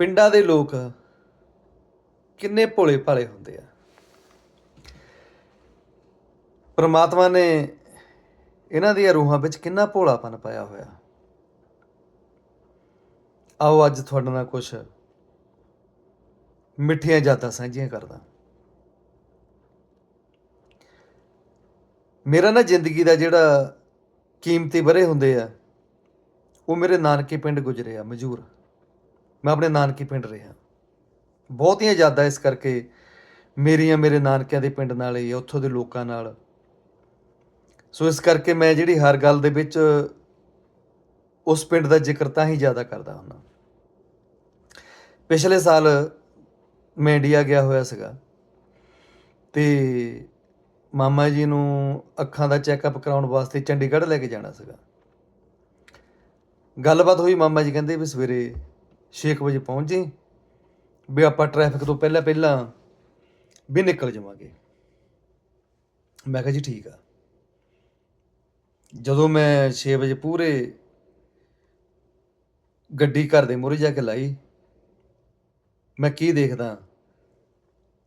ਪਿੰਡਾਂ ਦੇ ਲੋਕ ਕਿੰਨੇ ਭੋਲੇ ਭਾਲੇ ਹੁੰਦੇ ਆ। ਪਰਮਾਤਮਾ ਨੇ ਇਹਨਾਂ ਦੀਆਂ ਰੂਹਾਂ ਵਿੱਚ ਕਿੰਨਾ ਭੋਲਾਪਨ ਪਾਇਆ ਹੋਇਆ। ਆਓ ਅੱਜ ਤੁਹਾਡੇ ਨਾਲ ਕੁਝ ਮਿੱਠੀਆਂ ਯਾਦਾਂ ਸਾਂਝੀਆਂ ਕਰਦਾ। ਮੇਰਾ ਨਾ ਜ਼ਿੰਦਗੀ ਦਾ ਜਿਹੜਾ ਕੀਮਤੀ ਬਰੇ ਹੁੰਦੇ ਆ, ਉਹ ਮੇਰੇ ਨਾਨਕੇ ਪਿੰਡ ਗੁਜਰੇ ਆ, ਮਜੂਰ। ਮੈਂ ਆਪਣੇ ਨਾਨਕੇ ਪਿੰਡ ਰਿਹਾ। ਬਹੁਤੀਆਂ ਯਾਦਾਂ ਇਸ ਕਰਕੇ ਮੇਰੀਆਂ ਮੇਰੇ ਨਾਨਕਿਆਂ ਦੇ ਪਿੰਡ ਨਾਲ ਹੀ, ਉੱਥੋਂ ਦੇ ਲੋਕਾਂ ਨਾਲ। ਸੋ ਇਸ ਕਰਕੇ ਮੈਂ ਜਿਹੜੀ ਹਰ ਗੱਲ ਦੇ ਵਿੱਚ ਉਸ ਪਿੰਡ ਦਾ ਜ਼ਿਕਰ ਤਾਂ ਹੀ ਜ਼ਿਆਦਾ ਕਰਦਾ ਹੁੰਦਾ। ਪਿਛਲੇ ਸਾਲ ਮੈਂ ਇੰਡੀਆ ਗਿਆ ਹੋਇਆ ਸੀਗਾ। ਤੇ ਮਾਮਾ ਜੀ ਨੂੰ ਅੱਖਾਂ ਦਾ ਚੈੱਕਅਪ ਕਰਾਉਣ ਵਾਸਤੇ ਚੰਡੀਗੜ੍ਹ ਲੈ ਕੇ ਜਾਣਾ ਸੀਗਾ। ਗੱਲਬਾਤ ਹੋਈ, ਮਾਮਾ ਜੀ ਕਹਿੰਦੇ ਵੀ ਸਵੇਰੇ 6 ਵਜੇ ਪਹੁੰਚ ਜੀ ਵੀ ਆਪਾਂ ਟ੍ਰੈਫਿਕ ਤੋਂ ਪਹਿਲਾਂ ਪਹਿਲਾਂ ਵੀ ਨਿਕਲ ਜਾਵਾਂਗੇ। ਮੈਂ ਕਿਹਾ ਜੀ ਠੀਕ ਆ। ਜਦੋਂ ਮੈਂ 6 ਵਜੇ ਪੂਰੇ ਗੱਡੀ ਘਰ ਦੇ ਮੂਹਰੇ ਜਾ ਕੇ ਲਾਈ, ਮੈਂ ਕੀ ਦੇਖਦਾ?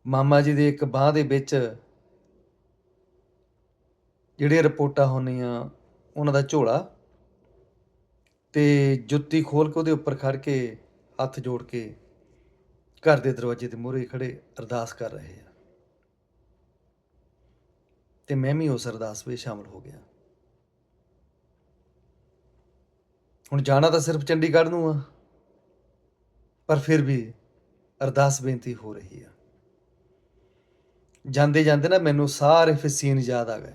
ਮਾਮਾ ਜੀ ਦੇ ਇੱਕ ਬਾਹ ਦੇ ਵਿੱਚ ਜਿਹੜੀਆਂ ਰਿਪੋਰਟਾਂ ਹੁੰਦੀਆਂ, ਉਹਨਾਂ ਦਾ ਝੋਲਾ ਤੇ ਜੁੱਤੀ ਖੋਲ ਕੇ ਉਹਦੇ ਉੱਪਰ ਖੜ ਕੇ ਹੱਥ ਜੋੜ ਕੇ ਘਰ ਦੇ ਦਰਵਾਜ਼ੇ ਦੇ ਮੂਹਰੇ ਖੜੇ ਅਰਦਾਸ ਕਰ ਰਹੇ ਆ ਤੇ ਮੈਂ ਵੀ ਉਸ ਅਰਦਾਸ ਵਿੱਚ ਸ਼ਾਮਲ ਹੋ ਗਿਆ। ਹੁਣ ਜਾਣਾ ਤਾਂ ਸਿਰਫ ਚੰਡੀਗੜ੍ਹ ਨੂੰ ਆ, ਪਰ ਫਿਰ ਵੀ ਅਰਦਾਸ ਬੇਨਤੀ ਹੋ ਰਹੀ ਆ। ਜਾਂਦੇ ਜਾਂਦੇ ਨਾ ਮੈਨੂੰ ਸਾਰੇ ਫਿਰ ਯਾਦ ਆ ਗਏ।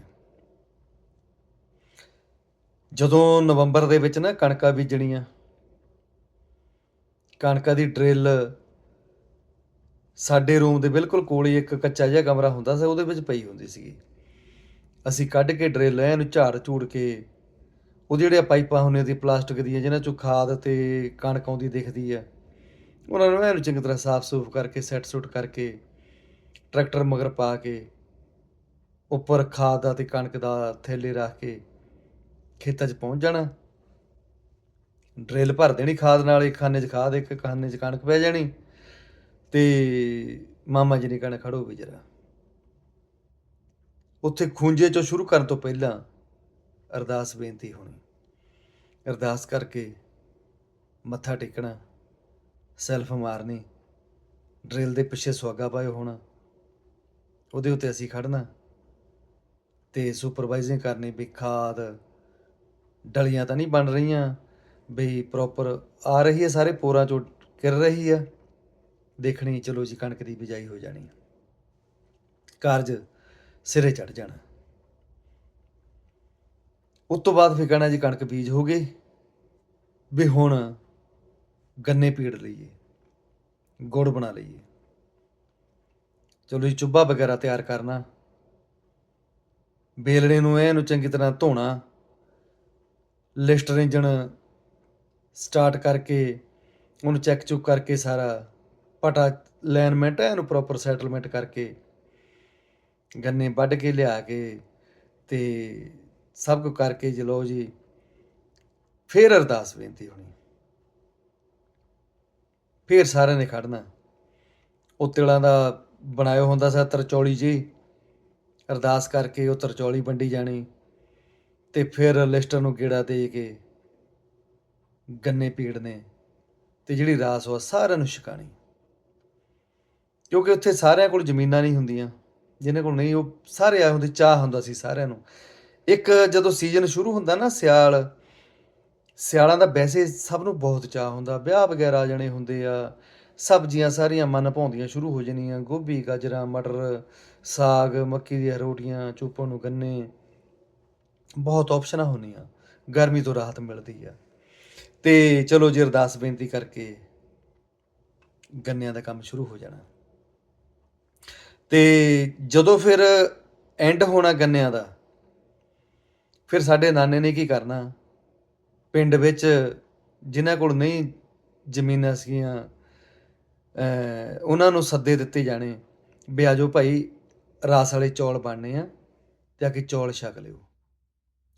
ਜਦੋਂ ਨਵੰਬਰ ਦੇ ਵਿੱਚ ਨਾ ਕਣਕਾਂ ਬੀਜਣੀਆਂ ਕਣਕਾਂ ਦੀ ਡਰਿੱਲ ਸਾਡੇ ਰੂਮ ਦੇ ਬਿਲਕੁਲ ਕੋਲ ਹੀ ਇੱਕ ਕੱਚਾ ਜਿਹਾ ਕਮਰਾ ਹੁੰਦਾ ਸੀ, ਉਹਦੇ ਵਿੱਚ ਪਈ ਹੁੰਦੀ ਸੀਗੀ। ਅਸੀਂ ਕੱਢ ਕੇ ਡਰਿੱਲ ਇਹਨੂੰ ਝਾੜ ਝੂੜ ਕੇ ਉਹ ਜਿਹੜੀਆਂ ਪਾਈਪਾਂ ਹੁੰਦੀਆਂ ਦੀ ਪਲਾਸਟਿਕ ਦੀਆਂ, ਜਿਹਨਾਂ ਚੋਂ ਖਾਦ ਤੇ ਕਣਕ ਆਉਂਦੀ ਦਿਖਦੀ ਆ, ਉਹਨਾਂ ਨੂੰ ਐਨ ਚੰਗੀ ਤਰ੍ਹਾਂ ਸਾਫ਼ ਸੂਫ ਕਰਕੇ ਸੈੱਟ ਸੁੱਟ ਕਰਕੇ, ਟਰੈਕਟਰ ਮਗਰ ਪਾ ਕੇ, ਉੱਪਰ ਖਾਦ ਦਾ ਤੇ ਕਣਕ ਦਾ ਥੈਲੇ ਰੱਖ ਕੇ ਖੇਤਾਂ 'ਚ ਪਹੁੰਚ ਜਾਣਾ। ਡਰਿਲ ਭਰ ਦੇਣੀ ਖਾਦ ਨਾਲ, ਇੱਕ ਖਾਨੇ 'ਚ ਖਾਦ, ਇੱਕ ਖਾਨੇ 'ਚ ਕਣਕ ਪੈ ਜਾਣੀ ਤੇ ਮਾਮਾ ਜੀ ਨੇ ਕਹਿਣਾ ਖੜੋ ਵੀ ਜਰਾ। ਉੱਥੇ ਖੂੰਜੇ 'ਚੋਂ ਸ਼ੁਰੂ ਕਰਨ ਤੋਂ ਪਹਿਲਾਂ ਅਰਦਾਸ ਬੇਨਤੀ ਹੋਣੀ। ਅਰਦਾਸ ਕਰਕੇ ਮੱਥਾ ਟੇਕਣਾ, ਸੈਲਫ ਮਾਰਨੀ, ਡਰਿਲ ਦੇ ਪਿੱਛੇ ਸੁਆਗਾ ਪਾਇਓ ਹੋਣਾ, ਉਹਦੇ ਉੱਤੇ ਅਸੀਂ ਖੜਨਾ ਤੇ ਸੁਪਰਵਾਈਜ਼ਿੰਗ ਕਰਨੀ ਵੀ ਖਾਦ ਡਲੀਆਂ ਤਾਂ ਨਹੀਂ ਬਣ ਰਹੀਆਂ। ਬਈ ਪ੍ਰੋਪਰ ਆ ਰਹੀ ਹੈ, ਸਾਰੇ ਪੋਰਾਂ ਚੋਂ ਕਿਰ ਰਹੀ ਆ ਦੇਖਣੀ, ਚਲੋ ਜੀ, ਕਣਕ ਦੀ ਬਿਜਾਈ ਹੋ ਜਾਣੀ ਕਾਰਜ ਸਿਰੇ ਚੜ ਜਾਣਾ। ਉਸ ਤੋਂ ਬਾਅਦ ਫਿਰ ਕਹਿਣਾ ਜੀ, ਕਣਕ ਬੀਜ ਹੋ ਗਏ ਵੀ ਹੁਣ ਗੰਨੇ ਪੀੜ ਲਈਏ, ਗੁੜ ਬਣਾ ਲਈਏ। ਚਲੋ ਜੀ, ਚੁੱਭਾ ਵਗੈਰਾ ਤਿਆਰ ਕਰਨਾ। ਬੇਲਣੇ ਨੂੰ ਇਹਨੂੰ ਚੰਗੀ ਤਰ੍ਹਾਂ ਧੋਣਾ। ਲਿਸਟਰ ਇੰਜਣ ਸਟਾਰਟ ਕਰਕੇ ਉਹਨੂੰ ਚੈੱਕ ਚੁੱਕ ਕਰਕੇ ਸਾਰਾ ਪਟਾ ਅਲਾਈਨਮੈਂਟ ਹੈ, ਇਹਨੂੰ ਪ੍ਰੋਪਰ ਸੈਟਲਮੈਂਟ ਕਰਕੇ ਗੰਨੇ ਵੱਢ ਕੇ ਲਿਆ ਕੇ ਤੇ ਸਭ ਕੁ ਕਰਕੇ ਜਲੋ ਜੀ, ਫੇਰ ਅਰਦਾਸ ਬੇਨਤੀ ਹੋਣੀ। ਫੇਰ ਸਾਰਿਆਂ ਨੇ ਖੜਨਾ ਉਹ ਤਿਲਾਂ ਦਾ ਬਣਾਇਆ ਹੁੰਦਾ ਸੀ ਤਰਚੌਲੀ ਜੀ। ਅਰਦਾਸ ਕਰਕੇ ਉਹ ਤਰਚੌਲੀ ਵੰਡੀ ਜਾਣੀ ਤੇ ਫਿਰ ਲਿਸਟਰ ਨੂੰ ਗੇੜਾ ਦੇ ਕੇ ਗੰਨੇ ਪੀੜਨੇ ਤੇ ਜਿਹੜੀ ਰਾਸ ਉਹ ਸਾਰਿਆਂ ਨੂੰ ਛਕਾਣੀ। ਕਿਉਂਕਿ ਉੱਥੇ ਸਾਰਿਆਂ ਕੋਲ ਜ਼ਮੀਨਾਂ ਨਹੀਂ ਹੁੰਦੀਆਂ ਜਿਹਨਾਂ ਕੋਲ ਨਹੀਂ, ਉਹ ਸਾਰੇ ਆਏ ਹੁੰਦੇ, ਚਾਹ ਹੁੰਦਾ ਸੀ ਸਾਰਿਆਂ ਨੂੰ। ਇੱਕ ਜਦੋਂ ਸੀਜ਼ਨ ਸ਼ੁਰੂ ਹੁੰਦਾ ਨਾ ਸਿਆਲ, ਸਿਆਲਾਂ ਦਾ ਵੈਸੇ ਸਭ ਨੂੰ ਬਹੁਤ ਚਾਹ ਹੁੰਦਾ, ਵਿਆਹ ਵਗੈਰਾ ਆ ਜਾਣੇ ਹੁੰਦੇ ਆ, ਸਬਜ਼ੀਆਂ ਸਾਰੀਆਂ ਮਨ ਭਾਉਂਦੀਆਂ ਸ਼ੁਰੂ ਹੋ ਜਾਣੀਆਂ, ਗੋਭੀ, ਗਾਜਰਾਂ, ਮਟਰ, ਸਾਗ, ਮੱਕੀ ਦੀਆਂ ਰੋਟੀਆਂ, ਚੂਪਾਂ ਨੂੰ ਗੰਨੇ, ਬਹੁਤ ਆਪਸ਼ਨਾਂ ਹੁੰਦੀਆਂ, ਗਰਮੀ ਤੋਂ ਰਾਹਤ ਮਿਲਦੀ ਆ। ਤੇ ਚਲੋ ਜੀ ਅਰਦਾਸ ਬੇਨਤੀ ਕਰਕੇ ਗੰਨਿਆਂ ਦਾ ਕੰਮ ਸ਼ੁਰੂ ਹੋ ਜਾਣਾ। ਤੇ ਜਦੋਂ ਫਿਰ ਐਂਡ ਹੋਣਾ ਗੰਨਿਆਂ ਦਾ, ਫਿਰ ਸਾਡੇ ਨਾਨੇ ਨੇ ਕੀ ਕਰਨਾ? ਪਿੰਡ ਵਿੱਚ ਜਿਨ੍ਹਾਂ ਕੋਲ ਨਹੀਂ ਜ਼ਮੀਨਾਂ ਸੀਗੀਆਂ ਉਹਨਾਂ ਨੂੰ ਸੱਦੇ ਦਿੱਤੇ ਜਾਣੇ, ਵੀ ਆਜੋ ਭਾਈ, ਰਾਸ ਵਾਲੇ ਚੌਲ ਬਣਨੇ ਆ ਤੇ ਆ ਕੇ ਚੌਲ ਛਕ ਲਿਓ।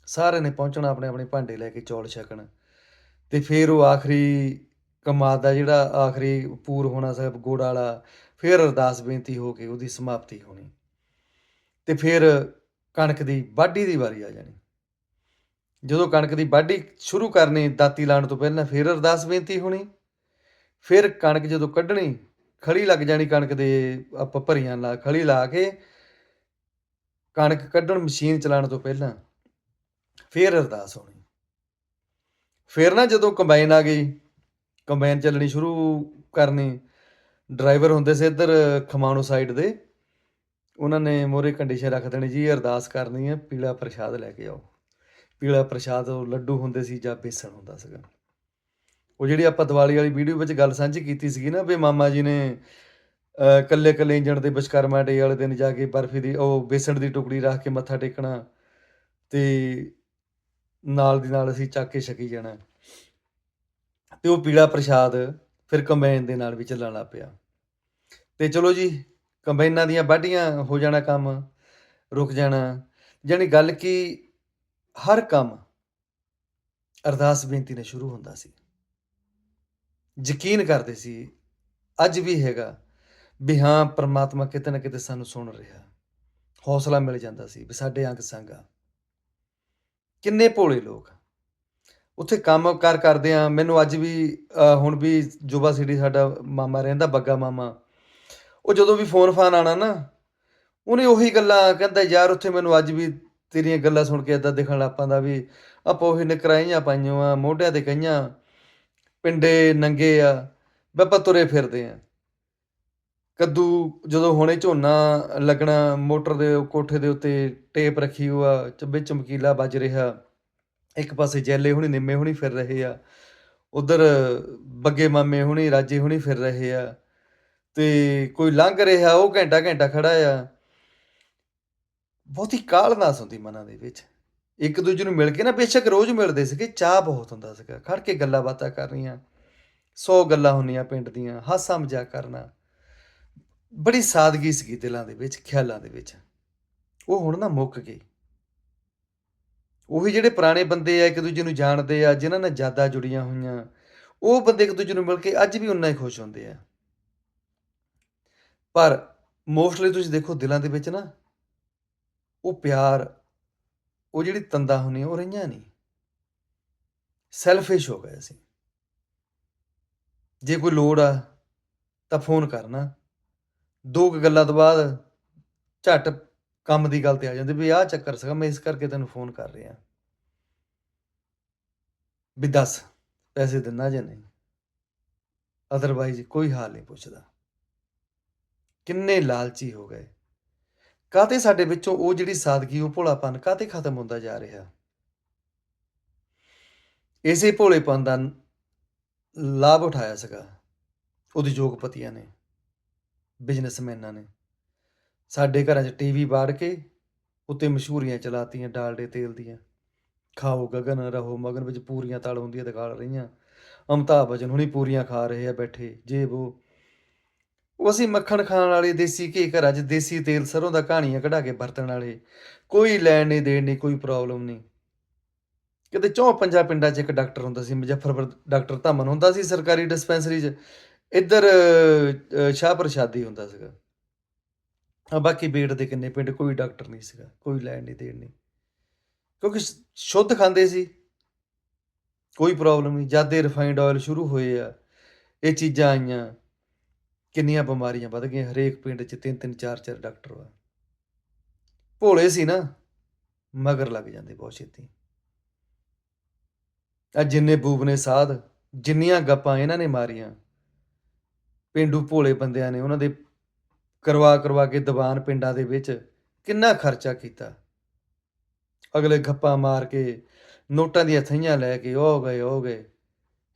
ਸਾਰਿਆਂ ਨੇ ਪਹੁੰਚਣਾ ਆਪਣੇ ਆਪਣੇ ਭਾਂਡੇ ਲੈ ਕੇ ਚੌਲ ਛਕਣ। ਅਤੇ ਫਿਰ ਉਹ ਆਖਰੀ ਕਮਾਦ ਦਾ ਜਿਹੜਾ ਆਖਰੀ ਪੂਰ ਹੋਣਾ ਸੀ ਗੁੜ ਵਾਲਾ, ਫਿਰ ਅਰਦਾਸ ਬੇਨਤੀ ਹੋ ਕੇ ਉਹਦੀ ਸਮਾਪਤੀ ਹੋਣੀ। ਤੇ ਫਿਰ ਕਣਕ ਦੀ ਵਾਢੀ ਦੀ ਵਾਰੀ ਆ ਜਾਣੀ। ਜਦੋਂ ਕਣਕ ਦੀ ਵਾਢੀ ਸ਼ੁਰੂ ਕਰਨੀ ਦਾਤੀ ਲਾਉਣ ਤੋਂ ਪਹਿਲਾਂ ਫਿਰ ਅਰਦਾਸ ਬੇਨਤੀ ਹੋਣੀ। ਫਿਰ ਕਣਕ ਜਦੋਂ ਕੱਢਣੀ, ਖਲੀ ਲੱਗ ਜਾਣੀ ਕਣਕ ਦੇ ਆਪਾਂ ਭਰੀਆਂ ਲਾ ਖਲੀ ਲਾ ਕੇ ਕਣਕ ਕੱਢਣ ਮਸ਼ੀਨ ਚਲਾਉਣ ਤੋਂ ਪਹਿਲਾਂ ਫਿਰ ਅਰਦਾਸ ਹੋਣੀ। ਫਿਰ ਨਾ ਜਦੋਂ ਕੰਬਾਈਨ ਆ ਗਈ ਕੰਬਾਈਨ ਚੱਲਣੀ ਸ਼ੁਰੂ ਕਰਨੀ ਡਰਾਈਵਰ ਹੁੰਦੇ ਸੀ ਇੱਧਰ ਖਮਾਣੋ ਸਾਈਡ ਦੇ, ਉਹਨਾਂ ਨੇ ਮੋਰੇ ਕੰਡੀਸ਼ਨ ਰੱਖ ਦੇਣੀ ਜੀ, ਅਰਦਾਸ ਕਰਨੀ ਹੈ ਪੀਲਾ ਪ੍ਰਸ਼ਾਦ ਲੈ ਕੇ ਆਓ। ਪੀਲਾ ਪ੍ਰਸ਼ਾਦ ਉਹ ਲੱਡੂ ਹੁੰਦੇ ਸੀ ਜਾਂ ਬੇਸਣ ਹੁੰਦਾ ਸੀਗਾ। ਉਹ ਜਿਹੜੀ ਆਪਾਂ ਦੀਵਾਲੀ ਵਾਲੀ ਵੀਡੀਓ ਵਿੱਚ ਗੱਲ ਸਾਂਝੀ ਕੀਤੀ ਸੀਗੀ ਨਾ, ਵੀ ਮਾਮਾ ਜੀ ਨੇ ਕੱਲੇ ਕੱਲੇ ਇੰਜਣ ਦੇ ਵਿਸ਼ਕਰਮਾ ਡੇ ਵਾਲੇ ਦਿਨ ਜਾ ਕੇ ਬਰਫੀ ਦੀ, ਉਹ ਬੇਸਣ ਦੀ ਟੁਕੜੀ ਰੱਖ ਕੇ ਮੱਥਾ ਟੇਕਣਾ, ਤੇ ਨਾਲ ਦੀ ਨਾਲ ਅਸੀਂ ਚੱਕ ਕੇ ਛਕੀ ਜਾਣਾ। ਤੇ ਉਹ ਪੀਲਾ ਪ੍ਰਸ਼ਾਦ ਫਿਰ ਕੰਬਾਈਨ ਦੇ ਨਾਲ ਵੀ ਚੱਲਣ ਪਿਆ। ਤੇ ਚਲੋ ਜੀ, ਕੰਬਾਈਨਾਂ ਦੀਆਂ ਵਾਢੀਆਂ ਹੋ ਜਾਣਾ ਕੰਮ, ਰੁਕ ਜਾਣਾ। ਜਾਣੀ ਗੱਲ ਕੀ, ਹਰ ਕੰਮ ਅਰਦਾਸ ਬੇਨਤੀ ਨਾਲ ਸ਼ੁਰੂ ਹੁੰਦਾ ਸੀ। ਯਕੀਨ ਕਰਦੇ ਸੀ, ਅੱਜ ਵੀ ਹੈਗਾ ਵੀ ਹਾਂ, ਪ੍ਰਮਾਤਮਾ ਕਿਤੇ ਨਾ ਕਿਤੇ ਸਾਨੂੰ ਸੁਣ ਰਿਹਾ। ਹੌਸਲਾ ਮਿਲ ਜਾਂਦਾ ਸੀ ਵੀ ਸਾਡੇ ਅੰਗ ਸੰਗ ਆ। ਕਿੰਨੇ ਭੋਲੇ ਲੋਕ ਉੱਥੇ ਕੰਮ ਕਾਰ ਕਰਦੇ ਆ। ਮੈਨੂੰ ਅੱਜ ਵੀ ਹੁਣ ਵੀ ਜੁਬਾ ਸਿਟੀ ਸਾਡਾ ਮਾਮਾ ਰਹਿੰਦਾ, ਬੱਗਾ ਮਾਮਾ। ਉਹ ਜਦੋਂ ਵੀ ਫੋਨ ਫਾਨ ਆਣਾ ਨਾ, ਉਹਨੇ ਉਹੀ ਗੱਲਾਂ ਕਹਿੰਦਾ, ਯਾਰ, ਉੱਥੇ ਮੈਨੂੰ ਅੱਜ ਵੀ ਤੇਰੀਆਂ ਗੱਲਾਂ ਸੁਣ ਕੇ ਇਦਾਂ ਦਿਖਣ ਲੱਗ ਦਾ ਵੀ ਆਪਾਂ ਉਹੀ ਨਿਕਰਾਈਆਂ ਪਾਈਆਂ ਆ ਮੋਢਿਆਂ ਤੇ ਕਈਆਂ, ਪਿੰਡੇ ਨੰਗੇ ਆ ਬੱਪਾ ਤੁਰੇ ਫਿਰਦੇ ਆ। ਕੱਦੂ ਜਦੋਂ ਹੁਣੇ ਝੋਨਾ ਲੱਗਣਾ, ਮੋਟਰ ਦੇ ਕੋਠੇ ਦੇ ਉੱਤੇ ਟੇਪ ਰੱਖੀ ਹੋਆ, ਚੱਬੇ ਚਮਕੀਲਾ ਵੱਜ ਰਿਹਾ। ਇੱਕ ਪਾਸੇ ਜੈਲੇ ਹੁਣੀ, ਨਿੰਮੇ ਹੁਣੀ ਫਿਰ ਰਹੇ ਆ। ਉਧਰ ਬੱਗੇ ਮਾਮੇ ਹੁਣੀ, ਰਾਜੇ ਹੁਣੀ ਫਿਰ ਰਹੇ ਆ। ਤੇ ਕੋਈ ਲੰਘ ਰਿਹਾ, ਉਹ ਘੰਟਾ ਘੰਟਾ ਖੜਾ ਆ। ਬਹੁਤੀ ਕਾਹਲਨਾਸ ਹੁੰਦੀ ਮਨਾਂ ਦੇ ਵਿੱਚ। ਇੱਕ ਦੂਜੇ ਨੂੰ ਮਿਲ ਕੇ ਨਾ, ਬੇਸ਼ੱਕ ਰੋਜ਼ ਮਿਲਦੇ ਸੀਗੇ ਚਾਹ ਬਹੁਤ ਹੁੰਦਾ ਸੀਗਾ। ਖੜ ਕੇ ਗੱਲਾਂ ਬਾਤਾਂ ਕਰਨੀਆਂ 100 ਗੱਲਾਂ ਹੁੰਦੀਆਂ ਪਿੰਡ ਦੀਆਂ, ਹਾਸਾ ਮਜ਼ਾਕ ਕਰਨਾ। ਬੜੀ ਸਾਦਗੀ ਸੀਗੀ ਦਿਲਾਂ ਦੇ ਵਿੱਚ, ਖਿਆਲਾਂ ਦੇ ਵਿੱਚ। ਉਹ ਹੁਣ ਨਾ ਮੁੱਕ ਗਈ। ਉਹੀ ਜਿਹੜੇ ਪੁਰਾਣੇ ਬੰਦੇ ਆ, ਇੱਕ ਦੂਜੇ ਨੂੰ ਜਾਣਦੇ ਆ, ਜਿਨ੍ਹਾਂ ਨਾਲ ਯਾਦਾਂ ਜੁੜੀਆਂ ਹੋਈਆਂ, ਉਹ ਬੰਦੇ ਇੱਕ ਦੂਜੇ ਨੂੰ ਮਿਲ ਕੇ ਅੱਜ ਵੀ ਉਨਾ ਹੀ ਖੁਸ਼ ਹੁੰਦੇ ਆ। ਪਰ ਮੋਸਟਲੀ ਤੁਸੀਂ ਦੇਖੋ ਦਿਲਾਂ ਦੇ ਵਿੱਚ ਨਾ, ਉਹ ਪਿਆਰ, ਉਹ ਜਿਹੜੀ ਤੰਦਾ ਹੁੰਦੀ ਉਹ ਰਹੀਆਂ ਨਹੀਂ। ਸੈਲਫਿਸ਼ ਹੋ ਗਏ ਅਸੀਂ। ਜੇ ਕੋਈ ਲੋੜ ਆ, ਤਾਂ ਫੋਨ ਕਰਨਾ। ਦੋ ਕੁ ਗੱਲਾਂ ਤੋਂ ਬਾਅਦ ਝਟ ਕੰਮ ਦੀ ਗੱਲ ਤੇ ਆ ਜਾਂਦੇ ਵੀ ਆਹ ਚੱਕਰ ਸੀਗਾ, ਮੈਂ ਇਸ ਕਰਕੇ ਤੈਨੂੰ ਫੋਨ ਕਰ ਰਿਹਾ। ਵੀ ਦੱਸ, ਪੈਸੇ ਦਿੰਦਾ ਜਾਂ ਨਹੀਂ? ਅਦਰਵਾਈਜ਼ ਕੋਈ ਹਾਲ ਨਹੀਂ ਪੁੱਛਦਾ। ਕਿੰਨੇ ਲਾਲਚੀ ਹੋ ਗਏ। ਕਾਤੇ ਸਾਡੇ ਵਿੱਚੋਂ ਉਹ ਜਿਹੜੀ ਸਾਦਗੀ, ਉਹ ਭੋਲਾਪਨ ਕਾਤੇ ਖਤਮ ਹੁੰਦਾ ਜਾ ਰਿਹਾ? ਇਸੇ ਭੋਲੇਪਨ ਦਾ ਲਾਭ ਉਠਾਇਆ ਸੀਗਾ ਉਦਯੋਗਪਤੀਆਂ ਨੇ। ਬਿਜ਼ਨਸਮੈਨਾਂ ਨੇ। ਸਾਡੇ ਘਰਾਂ 'ਚ ਟੀਵੀ ਬਾੜ ਕੇ ਉੱਤੇ ਮਸ਼ਹੂਰੀਆਂ ਚਲਾਤੀਆਂ, ਡਾਲਡੇ ਤੇਲ ਦੀਆਂ। ਖਾਓ ਗਗਨ, ਰਹੋ ਮਗਨ ਵਿੱਚ ਪੂਰੀਆਂ ਤਲ ਹੁੰਦੀਆਂ ਦਿਖਾਲ ਰਹੀਆਂ। ਅਮਤਾਬ ਬਚਨ ਹੁਣੀ ਪੂਰੀਆਂ ਖਾ ਰਹੇ ਆ ਬੈਠੇ, ਜੇ ਉਹ ਉਹ ਅਸੀਂ ਮੱਖਣ ਖਾਣ ਵਾਲੇ ਦੇਸੀ ਘੀ ਘਰਾਂ 'ਚ ਦੇਸੀ ਤੇਲ ਸਰੋਂ ਦਾ ਕਹਾਣੀਆਂ ਕਢਾ ਕੇ ਵਰਤਣ ਵਾਲੇ। ਕੋਈ ਲੈਣ ਨਹੀਂ ਦੇਣ ਨਹੀਂ, ਕੋਈ ਪ੍ਰੋਬਲਮ ਨਹੀਂ। ਕਿਤੇ ਚੌਂ ਪੰਜਾਂ ਪਿੰਡਾਂ 'ਚ ਇੱਕ ਡਾਕਟਰ ਹੁੰਦਾ ਸੀ, ਮੁਜ਼ੱਫਰਪੁਰ ਡਾਕਟਰ ਧਮਨ ਹੁੰਦਾ ਸੀ ਸਰਕਾਰੀ ਡਿਸਪੈਂਸਰੀ 'ਚ। ਇੱਧਰ ਸ਼ਾਹ ਪ੍ਰਸ਼ਾਦੀ ਹੁੰਦਾ ਸੀਗਾ। ਆ ਬਾਕੀ ਬੇੜ ਦੇ ਕਿੰਨੇ ਪਿੰਡ, ਕੋਈ ਡਾਕਟਰ ਨਹੀਂ ਸੀਗਾ, ਕੋਈ ਲੈਣ ਨਹੀਂ ਦੇਣ ਨਹੀਂ। ਕਿਉਂਕਿ ਸ਼ੁੱਧ ਖਾਂਦੇ ਸੀ। ਕੋਈ ਪ੍ਰੋਬਲਮ ਨਹੀਂ। ਜਦ ਦੇ ਰਿਫਾਈਨਡ ਆਇਲ ਸ਼ੁਰੂ ਹੋਏ ਆ, ਇਹ ਚੀਜ਼ਾਂ ਆਈਆਂ, ਕਿੰਨੀਆਂ ਬਿਮਾਰੀਆਂ ਵੱਧ ਗਈਆਂ। ਹਰੇਕ ਪਿੰਡ 'ਚ ਤਿੰਨ ਤਿੰਨ, ਚਾਰ ਚਾਰ ਡਾਕਟਰ ਆ ਭੋਲੇ ਸੀ ਨਾ, ਮਗਰ ਲੱਗ ਜਾਂਦੇ ਬਹੁਤ ਛੇਤੀ। ਆ ਜਿੰਨੇ ਬੂਬ ਨੇ ਸਾਧ, ਜਿੰਨੀਆਂ ਗੱਪਾਂ ਇਹਨਾਂ ਨੇ ਮਾਰੀਆਂ ਪਿੰਡੂ ਭੋਲੇ ਬੰਦਿਆਂ ਨੇ ਉਹਨਾਂ ਦੇ ਕਰਵਾ ਕਰਵਾ ਕੇ ਦੀਵਾਨ ਪਿੰਡਾਂ ਦੇ ਵਿੱਚ ਕਿੰਨਾ ਖਰਚਾ ਕੀਤਾ। ਅਗਲੇ ਗੱਪਾਂ ਮਾਰ ਕੇ ਨੋਟਾਂ ਦੀਆਂ ਥਈਆਂ ਲੈ ਕੇ, ਉਹ ਗਏ ਉਹ ਗਏ।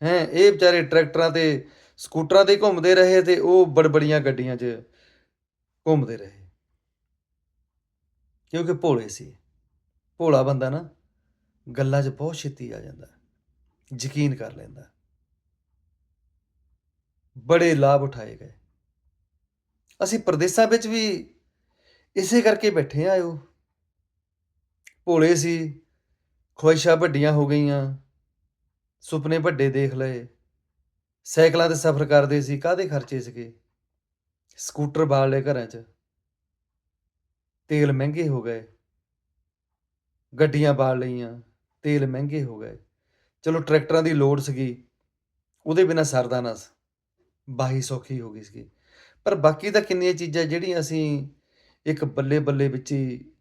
ਹੈ, ਇਹ ਵਿਚਾਰੇ ਟਰੈਕਟਰਾਂ ਤੇ ਸਕੂਟਰਾਂ ਤੇ ਘੁੰਮਦੇ ਰਹੇ ਤੇ ਉਹ ਬੜਬੜੀਆਂ ਗੱਡੀਆਂ 'ਚ ਘੁੰਮਦੇ ਰਹੇ। ਕਿਉਂਕਿ ਭੋਲੇ ਸੀ। ਭੋਲਾ ਬੰਦਾ ਨਾ, ਗੱਲਾਂ 'ਚ ਬਹੁਤ ਛੇਤੀ ਆ ਜਾਂਦਾ। ਯਕੀਨ ਕਰ ਲੈਂਦਾ। ਬੜੇ ਲਾਭ ਉਠਾਏ ਗਏ। ਅਸੀਂ ਪ੍ਰਦੇਸਾਂ ਵਿੱਚ ਵੀ ਇਸੇ ਕਰਕੇ ਬੈਠੇ ਆ ਉਹ ਭੋਲੇ ਸੀ, ਖੁਆਇਸ਼ਾਂ ਵੱਡੀਆਂ ਹੋ ਗਈਆਂ, ਸੁਪਨੇ ਵੱਡੇ ਦੇਖ ਲਏ, ਸਾਈਕਲਾਂ ਤੇ ਸਫ਼ਰ ਕਰਦੇ ਸੀ, ਕਾਹਦੇ ਖਰਚੇ ਸੀਗੇ? ਸਕੂਟਰ ਬਾਲ ਲਏ ਘਰਾਂ 'ਚ, ਤੇਲ ਮਹਿੰਗੇ ਹੋ ਗਏ, ਗੱਡੀਆਂ ਬਾਲ ਲਈਆਂ, ਤੇਲ ਮਹਿੰਗੇ ਹੋ ਗਏ। ਚਲੋ ਟਰੈਕਟਰਾਂ ਦੀ ਲੋੜ ਸੀਗੀ, ਉਹਦੇ ਬਿਨਾ ਸਰਦਾ ਨਾ ਸੀ। ਬਾਹੀ ਸੌਖੀ ਹੋ ਗਈ ਸੀਗੀ। ਪਰ ਬਾਕੀ ਤਾਂ ਕਿੰਨੀਆਂ ਚੀਜ਼ਾਂ ਜਿਹੜੀਆਂ ਅਸੀਂ ਇੱਕ ਬੱਲੇ ਬੱਲੇ ਵਿੱਚ ਹੀ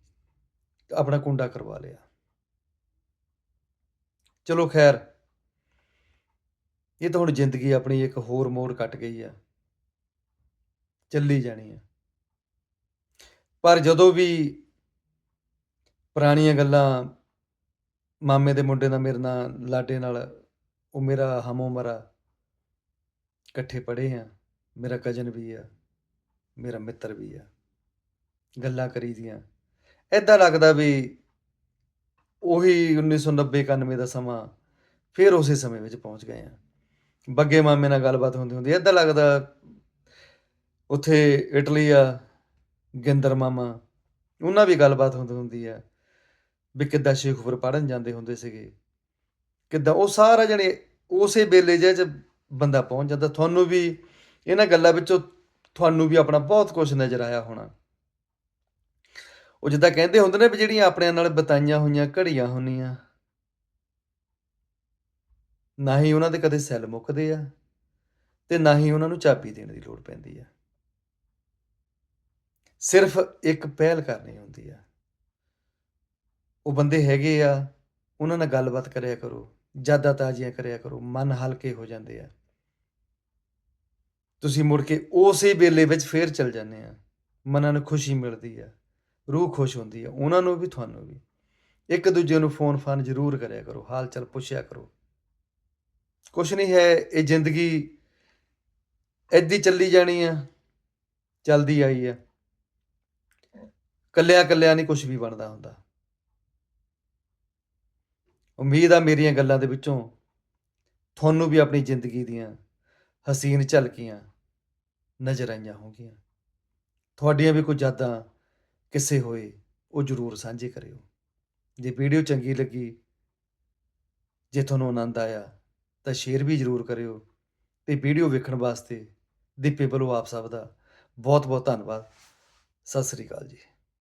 ਆਪਣਾ ਕੁੰਡਾ ਕਰਵਾ ਲਿਆ। ਚਲੋ ਖੈਰ, ਇਹ ਤਾਂ ਹੁਣ ਜ਼ਿੰਦਗੀ ਆਪਣੀ ਇੱਕ ਹੋਰ ਮੋੜ ਕੱਟ ਗਈ ਆ। ਚੱਲੀ ਜਾਣੀ ਆ। ਪਰ ਜਦੋਂ ਵੀ ਪੁਰਾਣੀਆਂ ਗੱਲਾਂ ਮਾਮੇ ਦੇ ਮੁੰਡੇ ਨਾਲ ਮੇਰੇ ਨਾਲ, ਲਾਡੇ ਨਾਲ, ਉਹ ਮੇਰਾ ਹਮ ਉਮਰ ਆ ਇਕੱਠੇ ਪੜ੍ਹੇ ਆ, ਮੇਰਾ ਕਜ਼ਨ ਵੀ ਆ, ਮੇਰਾ ਮਿੱਤਰ ਵੀ ਆ, ਗੱਲਾਂ ਕਰੀ ਦੀਆਂ ਐਦਾਂ ਲੱਗਦਾ ਵੀ ਉਹੀ 1990 91 ਦਾ ਸਮਾਂ ਫਿਰ ਉਸੇ ਸਮੇਂ ਵਿੱਚ ਪਹੁੰਚ ਗਏ ਆ। ਬੱਗੇ ਮਾਮੇ ਨਾਲ ਗੱਲਬਾਤ ਹੁੰਦੀ ਹੁੰਦੀ ਐਦਾਂ ਲੱਗਦਾ ਉੱਥੇ ਇਟਲੀ ਆ, ਗਿੰਦਰ ਮਾਮਾ, ਉਹਨਾਂ ਵੀ ਗੱਲਬਾਤ ਹੁੰਦੀ ਹੁੰਦੀ ਆ ਵੀ ਕਿੱਦਾਂ ਸ਼ੇਖੂਪੁਰ ਪੜਨ ਜਾਂਦੇ ਹੁੰਦੇ ਸੀਗੇ। ਕਿੱਦਾਂ ਉਹ ਸਾਰਾ ਜਣੇ ਉਸੇ ਵੇਲੇ ਜਿਹੇ ਚ ਬੰਦਾ ਪਹੁੰਚ ਜਾਂਦਾ। ਤੁਹਾਨੂੰ ਵੀ ਇਹਨਾਂ ਗੱਲਾਂ ਵਿੱਚੋਂ ਤੁਹਾਨੂੰ ਵੀ ਆਪਣਾ ਬਹੁਤ ਕੁਝ ਨਜ਼ਰ ਆਇਆ ਹੋਣਾ। ਉਹ ਜਿੱਦਾਂ ਕਹਿੰਦੇ ਹੁੰਦੇ ਨੇ ਵੀ ਜਿਹੜੀਆਂ ਆਪਣਿਆਂ ਨਾਲ ਬਤਾਈਆਂ ਹੋਈਆਂ, ਘੜੀਆਂ ਹੁੰਦੀਆਂ, ਨਾ ਹੀ ਉਹਨਾਂ ਦੇ ਕਦੇ ਸੈੱਲ ਮੁੱਕਦੇ ਆ ਤੇ ਨਾ ਹੀ ਉਹਨਾਂ ਨੂੰ ਚਾਬੀ ਦੇਣ ਦੀ ਲੋੜ ਪੈਂਦੀ ਆ। ਸਿਰਫ ਇੱਕ ਪਹਿਲ ਕਰਨੀ ਹੁੰਦੀ ਆ। ਉਹ ਬੰਦੇ ਹੈਗੇ ਆ, ਉਹਨਾਂ ਨਾਲ ਗੱਲਬਾਤ ਕਰਿਆ ਕਰੋ, ਯਾਦਾਂ ਤਾਜ਼ੀਆਂ ਕਰਿਆ ਕਰੋ, ਮਨ ਹਲਕੇ ਹੋ ਜਾਂਦੇ ਆ। ਤੁਸੀਂ ਮੁੜ ਕੇ ਉਸੇ ਵੇਲੇ ਵਿੱਚ ਫੇਰ ਚਲ ਜਾਂਦੇ ਆ। ਮਨਾਂ ਨੂੰ ਖੁਸ਼ੀ ਮਿਲਦੀ ਆ, ਰੂਹ ਖੁਸ਼ ਹੁੰਦੀ ਆ, ਉਹਨਾਂ ਨੂੰ ਵੀ, ਤੁਹਾਨੂੰ ਵੀ। ਇੱਕ ਦੂਜੇ ਨੂੰ ਫੋਨ ਫਾਨ ਜ਼ਰੂਰ ਕਰਿਆ ਕਰੋ, ਹਾਲ ਚਾਲ ਪੁੱਛਿਆ ਕਰੋ। ਕੁਛ ਨਹੀਂ ਹੈ, ਇਹ ਜ਼ਿੰਦਗੀ ਏਦੀ ਚੱਲੀ ਜਾਣੀ ਆ, ਚੱਲਦੀ ਆਈ ਆ। ਕੱਲਿਆਂ ਕੱਲਿਆਂ ਨਹੀਂ ਕੁਝ ਵੀ ਬਣਦਾ ਹੁੰਦਾ। ਉਮੀਦ ਆ ਮੇਰੀਆਂ ਗੱਲਾਂ ਦੇ ਵਿੱਚੋਂ ਤੁਹਾਨੂੰ ਵੀ ਆਪਣੀ ਜ਼ਿੰਦਗੀ ਦੀਆਂ ਹਸੀਨ ਝਲਕੀਆਂ ਨਜ਼ਰ ਆਈਆਂ ਹੋਣਗੀਆਂ। ਤੁਹਾਡੀਆਂ ਵੀ ਕੁਝ ਯਾਦਾਂ ਕਿਸੇ ਹੋਏ, ਉਹ ਜ਼ਰੂਰ ਸਾਂਝੇ ਕਰਿਓ। ਜੇ ਵੀਡੀਓ ਚੰਗੀ ਲੱਗੀ, ਜੇ ਤੁਹਾਨੂੰ ਆਨੰਦ ਆਇਆ, ਤਾਂ ਸ਼ੇਅਰ ਵੀ ਜ਼ਰੂਰ ਕਰਿਓ ਤੇ ਵੀਡੀਓ ਵੇਖਣ ਵਾਸਤੇ ਦੀਪੇ ਵੱਲੋਂ ਆਪ ਸਭ ਦਾ ਬਹੁਤ ਬਹੁਤ ਧੰਨਵਾਦ। ਸਤਿ ਸ੍ਰੀ ਅਕਾਲ ਜੀ।